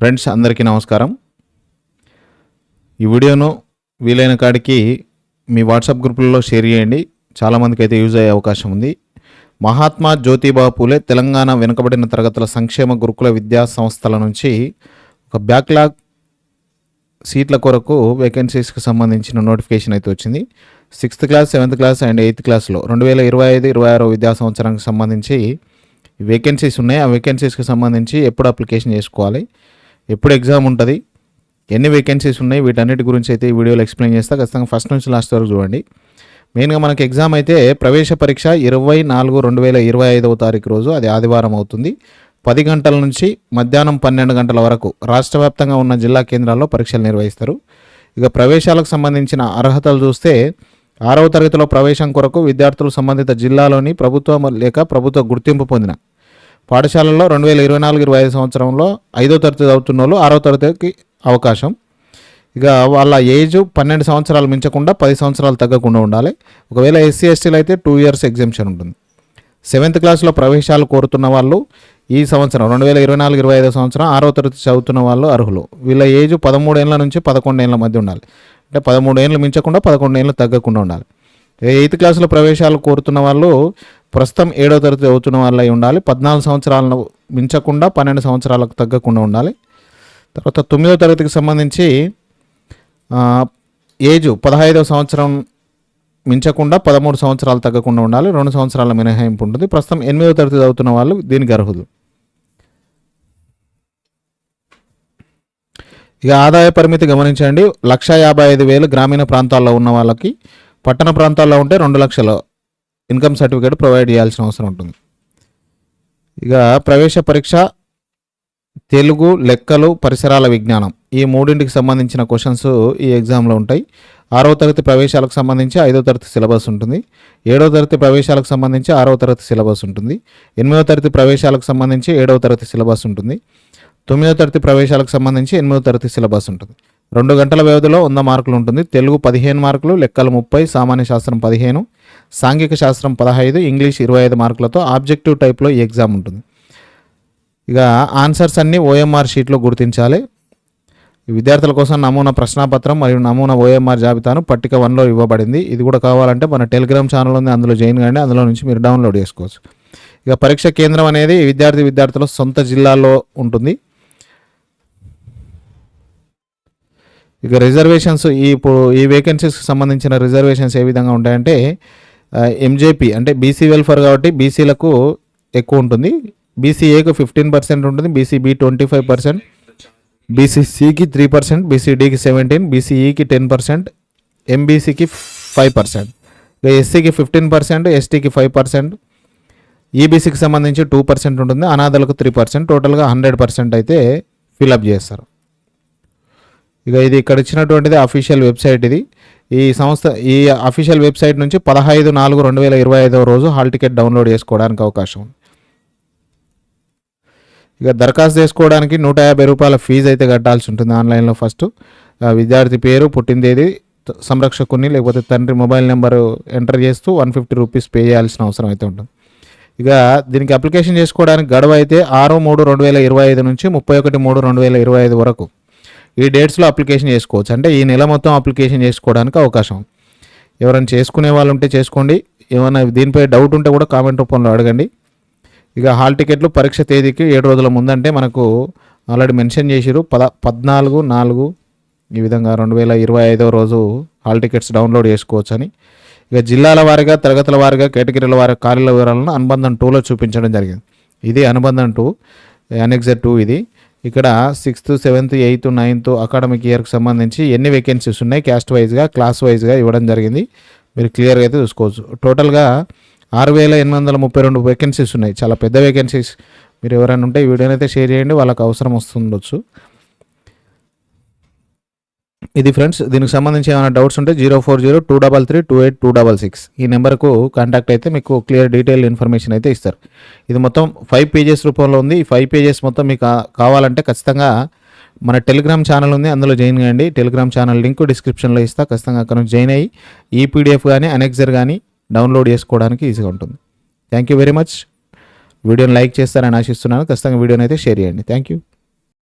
Friends అందరికీ నమస్కారం. ఈ వీడియోను వీలైన కాడికి మీ వాట్సాప్ గ్రూపుల్లో షేర్ చేయండి. చాలామందికి అయితే యూజ్ అయ్యే అవకాశం ఉంది. మహాత్మా జ్యోతిబా పూలే తెలంగాణ వెనుకబడిన తరగతుల సంక్షేమ గురుకుల విద్యా సంస్థల నుంచి ఒక బ్యాక్లాగ్ సీట్ల కొరకు వేకెన్సీస్కి సంబంధించిన నోటిఫికేషన్ అయితే వచ్చింది. Sixth class seventh class and eighth క్లాస్లో రెండు వేల ఇరవై ఐదు ఇరవై ఆరో విద్యా సంవత్సరానికి సంబంధించి వేకెన్సీస్ ఉన్నాయి. ఆ వేకెన్సీస్కి సంబంధించి ఎప్పుడు అప్లికేషన్ చేసుకోవాలి? ఎప్పుడు ఎగ్జామ్ ఉంటుంది ఎన్ని వేకెన్సీస్ ఉన్నాయి వీటన్నిటి గురించి అయితే ఈ వీడియోలో ఎక్స్ప్లెయిన్ చేస్తా. ఖచ్చితంగా ఫస్ట్ నుంచి లాస్ట్ వరకు చూడండి. మెయిన్గా మనకి ఎగ్జామ్ అయితే ప్రవేశ పరీక్ష ఇరవై నాలుగు రెండు వేల ఇరవై ఐదవ తారీఖు రోజు అది ఆదివారం అవుతుంది. పది గంటల నుంచి మధ్యాహ్నం పన్నెండు గంటల వరకు రాష్ట్ర వ్యాప్తంగా ఉన్న జిల్లా కేంద్రాల్లో పరీక్షలు నిర్వహిస్తారు. ఇక ప్రవేశాలకు సంబంధించిన అర్హతలు చూస్తే ఆరవ తరగతిలో ప్రవేశం కొరకు విద్యార్థులు సంబంధిత జిల్లాలోని ప్రభుత్వ లేక ప్రభుత్వ గుర్తింపు పొందిన పాఠశాలల్లో రెండు వేల ఇరవై నాలుగు ఇరవై ఐదు సంవత్సరంలో ఐదో తరగతి చదువుతున్న వాళ్ళు ఆరో తరగతికి అవకాశం. ఇక వాళ్ళ ఏజ్ పన్నెండు సంవత్సరాలు మించకుండా పది సంవత్సరాలు తగ్గకుండా ఉండాలి. ఒకవేళ ఎస్సీ ఎస్టీలు అయితే టూ ఇయర్స్ ఎగ్జామ్షన్ ఉంటుంది. సెవెంత్ క్లాస్లో ప్రవేశాలు కోరుతున్న వాళ్ళు ఈ సంవత్సరం రెండు వేల ఇరవై నాలుగు ఇరవై ఐదో సంవత్సరం ఆరో తరగతి చదువుతున్న వాళ్ళు అర్హులు. వీళ్ళ ఏజ్ పదమూడేళ్ళ నుంచి పదకొండేళ్ళ మధ్య ఉండాలి. అంటే పదమూడు ఏళ్ళు మించకుండా పదకొండు ఏళ్ళు తగ్గకుండా ఉండాలి. ఎయిత్ క్లాస్లో ప్రవేశాలు కోరుతున్న వాళ్ళు ప్రస్తుతం ఏడో తరగతి చదువుతున్న వాళ్ళై ఉండాలి. పద్నాలుగు సంవత్సరాలను మించకుండా పన్నెండు సంవత్సరాలకు తగ్గకుండా ఉండాలి. తర్వాత తొమ్మిదో తరగతికి సంబంధించి ఏజు ఏజ్ పదహైదవ సంవత్సరం మించకుండా పదమూడు సంవత్సరాలు తగ్గకుండా ఉండాలి. రెండు సంవత్సరాల మినహాయింపు ఉంటుంది. ప్రస్తుతం ఎనిమిదో తరగతి చదువుతున్న వాళ్ళు దీనికి అర్హులు. ఇక ఆదాయ పరిమితి గమనించండి. లక్ష యాభై ఐదు వేలు గ్రామీణ ప్రాంతాల్లో ఉన్న వాళ్ళకి పట్టణ ప్రాంతాల్లో ఉంటే రెండు లక్షల. ఇన్కమ్ సర్టిఫికేట్ ప్రొవైడ్ చేయాల్సిన అవసరం ఉంటుంది. ఇక ప్రవేశ పరీక్ష తెలుగు లెక్కలు పరిసరాల విజ్ఞానం ఈ మూడింటికి సంబంధించిన క్వశ్చన్స్ ఈ ఎగ్జామ్లో ఉంటాయి. ఆరవ తరగతి ప్రవేశాలకు సంబంధించి ఐదో తరగతి సిలబస్ ఉంటుంది. ఏడవ తరగతి ప్రవేశాలకు సంబంధించి ఆరవ తరగతి సిలబస్ ఉంటుంది. ఎనిమిదవ తరగతి ప్రవేశాలకు సంబంధించి ఏడవ తరగతి సిలబస్ ఉంటుంది. తొమ్మిదవ తరగతి ప్రవేశాలకు సంబంధించి ఎనిమిదవ తరగతి సిలబస్ ఉంటుంది. రెండు గంటల వ్యవధిలో వంద మార్కులు ఉంటుంది. తెలుగు పదిహేను మార్కులు లెక్కలు ముప్పై సామాన్య శాస్త్రం పదిహేను. సాంఘిక శాస్త్రం పదహైదు ఇంగ్లీష్ ఇరవై ఐదు మార్కులతో ఆబ్జెక్టివ్ టైప్లో ఈ ఎగ్జామ్ ఉంటుంది. ఇక ఆన్సర్స్ అన్నీ ఓఎంఆర్ షీట్లో గుర్తించాలి. విద్యార్థుల కోసం నమూనా ప్రశ్నాపత్రం మరియు నమూనా ఓఎంఆర్ జాబితాను పట్టిక వన్లో ఇవ్వబడింది. ఇది కూడా కావాలంటే మన టెలిగ్రామ్ ఛానల్ ఉంది అందులో జాయిన్ కానీ అందులో నుంచి మీరు డౌన్లోడ్ చేసుకోవచ్చు. ఇక పరీక్ష కేంద్రం అనేది విద్యార్థి విద్యార్థుల సొంత జిల్లాలో ఉంటుంది. ఇక రిజర్వేషన్స్ ఈ ఇప్పుడు ఈ వేకెన్సీస్కి సంబంధించిన రిజర్వేషన్స్ ఏ విధంగా ఉంటాయంటే ఎంజేపీ అంటే బీసీ వెల్ఫేర్ కాబట్టి బీసీలకు ఎక్కువ ఉంటుంది. బీసీఏకు ఫిఫ్టీన్ పర్సెంట్ ఉంటుంది బీసీబీ ట్వంటీ ఫైవ్ పర్సెంట్ బీసీసీకి త్రీ పర్సెంట్ బీసీడీకి సెవెంటీన్ బీసీఈకి టెన్ పర్సెంట్ ఎంబీసీకి ఫైవ్ పర్సెంట్ ఇక ఎస్సీకి ఫిఫ్టీన్ పర్సెంట్ ఎస్టీకి ఫైవ్ పర్సెంట్ ఈబీసీకి సంబంధించి టూ పర్సెంట్ ఉంటుంది అనాథలకు త్రీ పర్సెంట్ టోటల్గా హండ్రెడ్ పర్సెంట్ అయితే ఫిలప్ చేస్తారు. ఇక ఇది ఇక్కడ ఇచ్చినటువంటిది అఫీషియల్ వెబ్సైట్ ఇది. ఈ సంస్థ ఈ అఫీషియల్ వెబ్సైట్ నుంచి పదహైదు నాలుగు రెండు వేల ఇరవై ఐదవ రోజు హాల్ టికెట్ డౌన్లోడ్ చేసుకోవడానికి అవకాశం ఉంది. ఇక దరఖాస్తు చేసుకోవడానికి నూట యాభై రూపాయల ఫీజు అయితే కట్టాల్సి ఉంటుంది ఆన్లైన్లో ఫస్ట్. విద్యార్థి పేరు పుట్టిన తేదీ త- సంరక్షకుని లేకపోతే తండ్రి మొబైల్ నెంబర్ ఎంటర్ చేస్తూ వన్ ఫిఫ్టీ రూపీస్ పే చేయాల్సిన అవసరం అయితే ఉంటుంది. ఇక దీనికి అప్లికేషన్ చేసుకోవడానికి గడువు అయితే ఆరు మూడు రెండు వేల ఇరవై ఐదు నుంచి ముప్పై ఒకటి మూడు రెండు వేల ఇరవై ఐదు వరకు. ఈ డేట్స్లో అప్లికేషన్ చేసుకోవచ్చు. అంటే ఈ నెల మొత్తం అప్లికేషన్ చేసుకోవడానికి అవకాశం. ఎవరైనా చేసుకునే వాళ్ళు ఉంటే చేసుకోండి. ఏమైనా దీనిపై డౌట్ ఉంటే కూడా కామెంట్ రూపంలో అడగండి. ఇక హాల్ టికెట్లు పరీక్ష తేదీకి ఏడు రోజుల ముందంటే మనకు ఆల్రెడీ మెన్షన్ చేసిరు పద పద్నాలుగు నాలుగు ఈ విధంగా రెండు వేల ఇరవై ఐదో రోజు హాల్ టికెట్స్ డౌన్లోడ్ చేసుకోవచ్చు అని ఇక జిల్లాల వారీగా తరగతుల వారీగా కేటగిరీల వారి ఖాళీల వివరాలను అనుబంధం టూలో చూపించడం జరిగింది. ఇది అనుబంధం టూ అనెక్జర్ టూ ఇది. ఇక్కడ sixth seventh eighth ninth academic ఇయర్కి సంబంధించి ఎన్ని వేకెన్సీస్ ఉన్నాయి? క్యాస్ట్ వైజ్గా క్లాస్ వైజ్గా ఇవ్వడం జరిగింది. మీరు క్లియర్గా అయితే చూసుకోవచ్చు. టోటల్గా ఆరు వేల ఎనిమిది వందల ముప్పై రెండు వేకెన్సీస్ ఉన్నాయి. చాలా పెద్ద వేకెన్సీస్ మీరు ఎవరైనా ఉంటే ఈ వీడియోని అయితే షేర్ చేయండి. వాళ్ళకి అవసరం వస్తుండొచ్చు. ఇది ఫ్రెండ్స్ దీనికి సంబంధించి ఏమైనా డౌట్స్ ఉంటే zero four zero two double three two eight two double six. ఈ నెంబర్కు కాంటాక్ట్ అయితే మీకు క్లియర్ డీటెయిల్ ఇన్ఫర్మేషన్ అయితే ఇస్తారు. ఇది మొత్తం ఫైవ్ పేజెస్ రూపంలో ఉంది. ఈ ఫైవ్ పేజెస్ మొత్తం మీకు కావాలంటే ఖచ్చితంగా మన టెలిగ్రామ్ ఛానల్ ఉంది. అందులో జాయిన్ కాండి టెలిగ్రామ్ ఛానల్ లింక్ డిస్క్రిప్షన్లో ఇస్తా. ఖచ్చితంగా అక్కడ నుంచి జాయిన్ అయ్యి ఈ పీడిఎఫ్ కానీ అనెక్సర్ కానీ డౌన్లోడ్ చేసుకోవడానికి ఈజీగా ఉంటుంది. Thank you very much. వీడియోని లైక్ చేస్తారని ఆశిస్తున్నాను. ఖచ్చితంగా వీడియోని అయితే షేర్ చేయండి. Thank you.